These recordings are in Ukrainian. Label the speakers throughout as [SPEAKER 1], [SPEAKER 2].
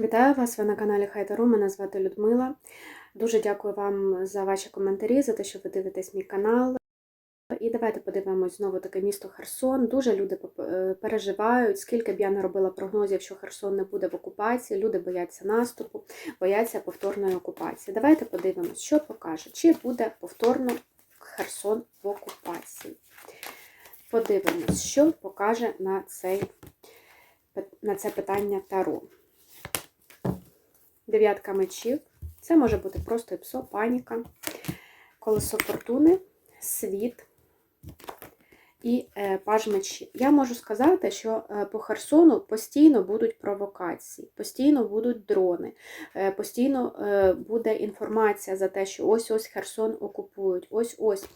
[SPEAKER 1] Вітаю вас! Ви на каналі Хайтару. Мене звати Людмила. Дуже дякую вам за ваші коментарі, за те, що ви дивитесь мій канал. І давайте подивимось знову таке місто Херсон. Дуже люди е, переживають, скільки б я не робила прогнозів, що Херсон не буде в окупації. Люди бояться наступу, бояться повторної окупації. Давайте подивимось, що покаже, чи буде повторно Херсон в окупації. Подивимось, що покаже на, цей, на це питання Таро. Дев'ятка мечів. Це може бути просто іпсо, паніка, колесо фортуни, світ і е, паж мечів. Я можу сказати, що е, по Херсону постійно будуть провокації, постійно будуть дрони, е, постійно буде інформація за те, що ось-ось Херсон окупують, ось-ось.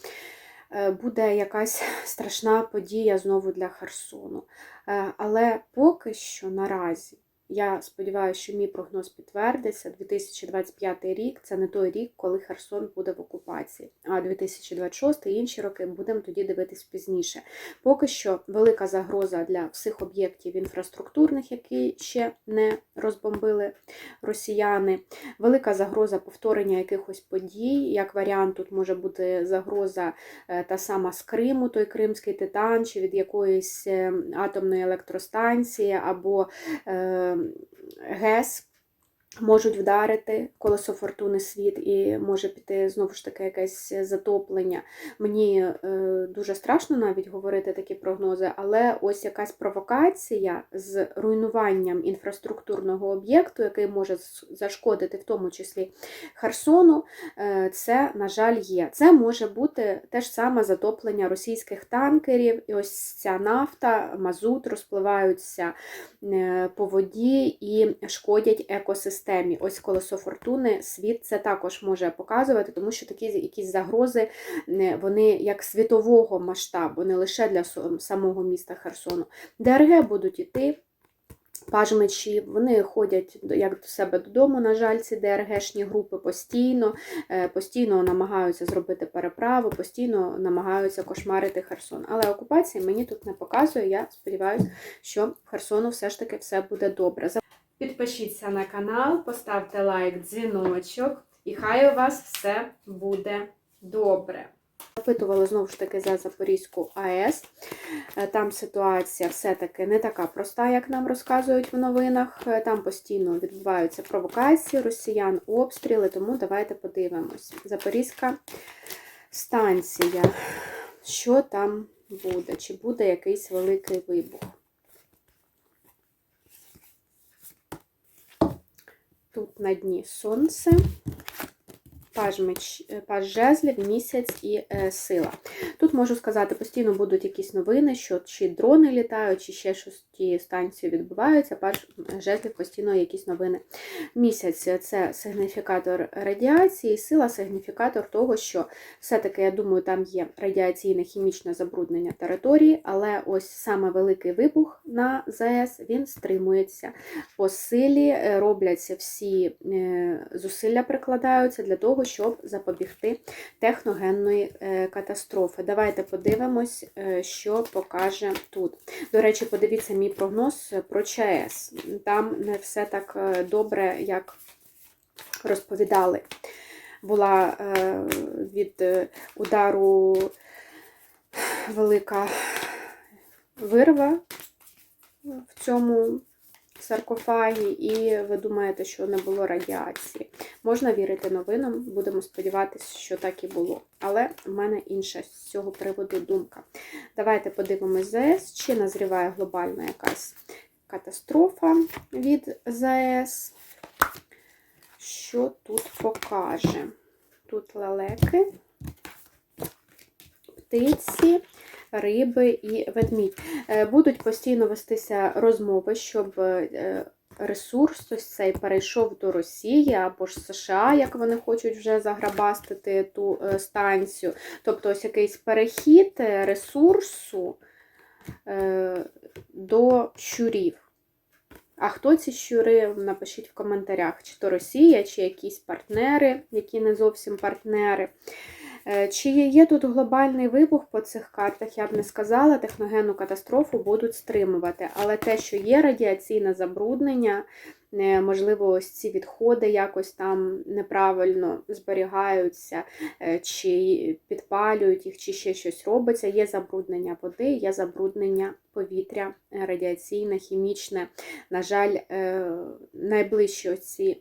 [SPEAKER 1] Буде якась страшна подія знову для Херсону. Але поки що наразі я сподіваюся, що мій прогноз підтвердиться. 2025 рік це не той рік, коли Херсон буде в окупації. А 2026 і інші роки будемо тоді дивитись пізніше. Поки що велика загроза для всіх об'єктів інфраструктурних, які ще не розбомбили росіяни. Велика загроза повторення якихось подій. Як варіант, тут може бути загроза е, та сама з Криму, той Кримський титан, чи від якоїсь е, атомної електростанції, або е, ГЕС можуть вдарити колесо фортуни світ і може піти знову ж таки якесь затоплення. Мені е, дуже страшно навіть говорити такі прогнози, але ось якась провокація з руйнуванням інфраструктурного об'єкту, який може зашкодити, в тому числі Херсону, е, це, на жаль, є. Це може бути те ж саме затоплення російських танкерів, і ось ця нафта, мазут розпливаються е, по воді і шкодять екосистемі системі. Ось колесо фортуни, світ це також може показувати, тому що такі якісь загрози, вони як світового масштабу, не лише для самого міста Херсону. ДРГ будуть іти. Пажмечі, вони ходять як до себе додому, на жаль, ці ДРГшні групи постійно, е, постійно намагаються зробити переправу, постійно намагаються кошмарити Херсон. Але окупація мені тут не показує. Я сподіваюся, що в Херсону все ж таки все буде добре. Підпишіться на канал, поставте лайк, дзвіночок, і хай у вас все буде добре. Запитували знову ж таки за Запорізьку АЕС. Е, там ситуація все-таки не така проста, як нам розказують в новинах. Е, там постійно відбуваються провокації, росіян, обстріли, тому давайте подивимось. Запорізька станція. Що там буде? Чи буде якийсь великий вибух? Тут на дні сонце, паж, меч, е, паж жезлів, місяць і е, сила. Тут можу сказати, постійно будуть якісь новини, що чи дрони літають, чи ще щось ті станції відбуваються, паж жезлів постійно якісь новини. Місяць це сигніфікатор радіації, сила сигніфікатор того, що все-таки, я думаю, там є радіаційне хімічне забруднення території, але ось саме великий вибух на ЗАЕС він стримується по силі, е, робляться всі е, зусилля прикладаються для того, щоб запобігти техногенної е, катастрофи. Давайте подивимось, що покаже тут. До речі, подивіться мій прогноз про ЧАЕС. Там не все так добре, як розповідали. Була від удару велика вирва в цьому саркофагі, і ви думаєте, що не було радіації. Можна вірити новинам, будемо сподіватися, що так і було. Але в мене інша з цього приводу думка. Давайте подивимось ЗАЕС, чи назріває глобальна якась катастрофа від ЗАЕС. Що тут покаже? Тут лелеки, птиці риби і ведмідь. Е, будуть постійно вестися розмови, щоб е, ресурс ось цей перейшов до Росії або ж США, як вони хочуть вже заграбастити ту е, станцію. Тобто ось якийсь перехід ресурсу до щурів. А хто ці щури? Напишіть в коментарях, чи то Росія, чи якісь партнери, які не зовсім партнери. Е, чи є тут глобальний вибух по цих картах, я б не сказала, техногенну катастрофу будуть стримувати. Але те, що є радіаційне забруднення, е, можливо, ось ці відходи якось там неправильно зберігаються, е, чи підпалюють їх, чи ще щось робиться. Є забруднення води, є забруднення повітря радіаційне, хімічне. На жаль, найближчі оці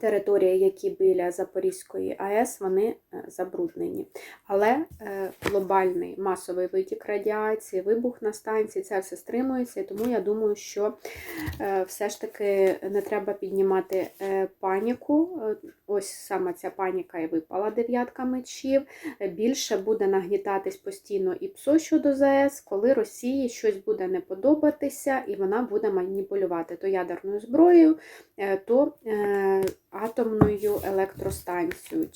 [SPEAKER 1] території, які біля Запорізької АЕС, вони е, забруднені. Але е, глобальний масовий витік радіації, вибух на станції, це все стримується. Тому я думаю, що е, все ж таки не треба піднімати паніку. Ось саме ця паніка і випала дев'ятка мечів. Більше буде нагнітатись постійно і ПСО щодо ЗАЕС, коли Росії щось буде не подобатися, і вона буде маніпулювати то ядерною зброєю, то атомною електростанцією,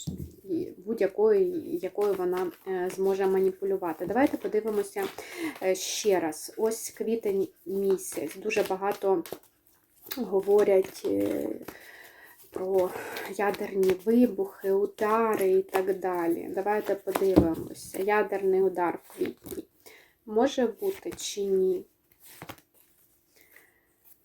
[SPEAKER 1] будь-якою, якою вона е, зможе маніпулювати. Давайте подивимося е, ще раз. Ось квітень місяць. Дуже багато говорять. е, Про ядерні вибухи, удари і так далі. Давайте подивимося. Ядерний удар в квітні. Може бути чи ні?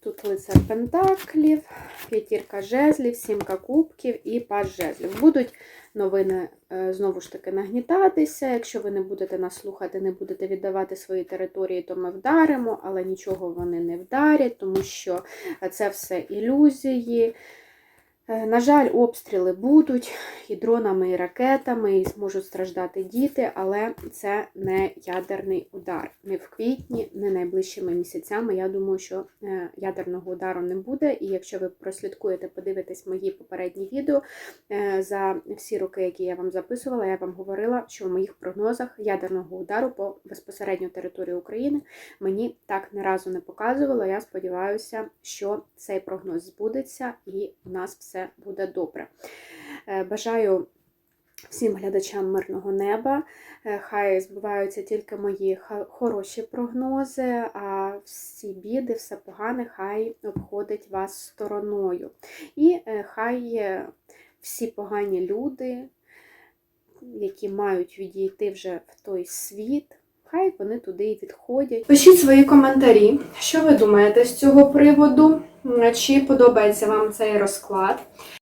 [SPEAKER 1] Тут лицар Пентаклів, п'ятірка жезлів, сімка кубків і паж жезлів. Будуть новини е, знову ж таки нагнітатися. Якщо ви не будете нас слухати, не будете віддавати свої території, то ми вдаримо, але нічого вони не вдарять, тому що це все ілюзії. Е, На жаль, обстріли будуть і дронами, і ракетами, і зможуть страждати діти, але це не ядерний удар. Не в квітні, не найближчими місяцями. Я думаю, що е, ядерного удару не буде. І якщо ви прослідкуєте, подивитесь мої попередні відео е, за всі роки, які я вам записувала, я вам говорила, що в моїх прогнозах ядерного удару по безпосередньо території України мені так не разу не показувало. Я сподіваюся, що цей прогноз збудеться і у нас все буде добре. Е, Бажаю всім глядачам мирного неба. Е, Хай збуваються тільки мої хороші прогнози, а всі біди, все погане, хай обходить вас стороною. І е, хай всі погані люди, які мають відійти вже в той світ, хай вони туди і відходять. Пишіть свої коментарі, що ви думаєте з цього приводу, чи подобається вам цей розклад.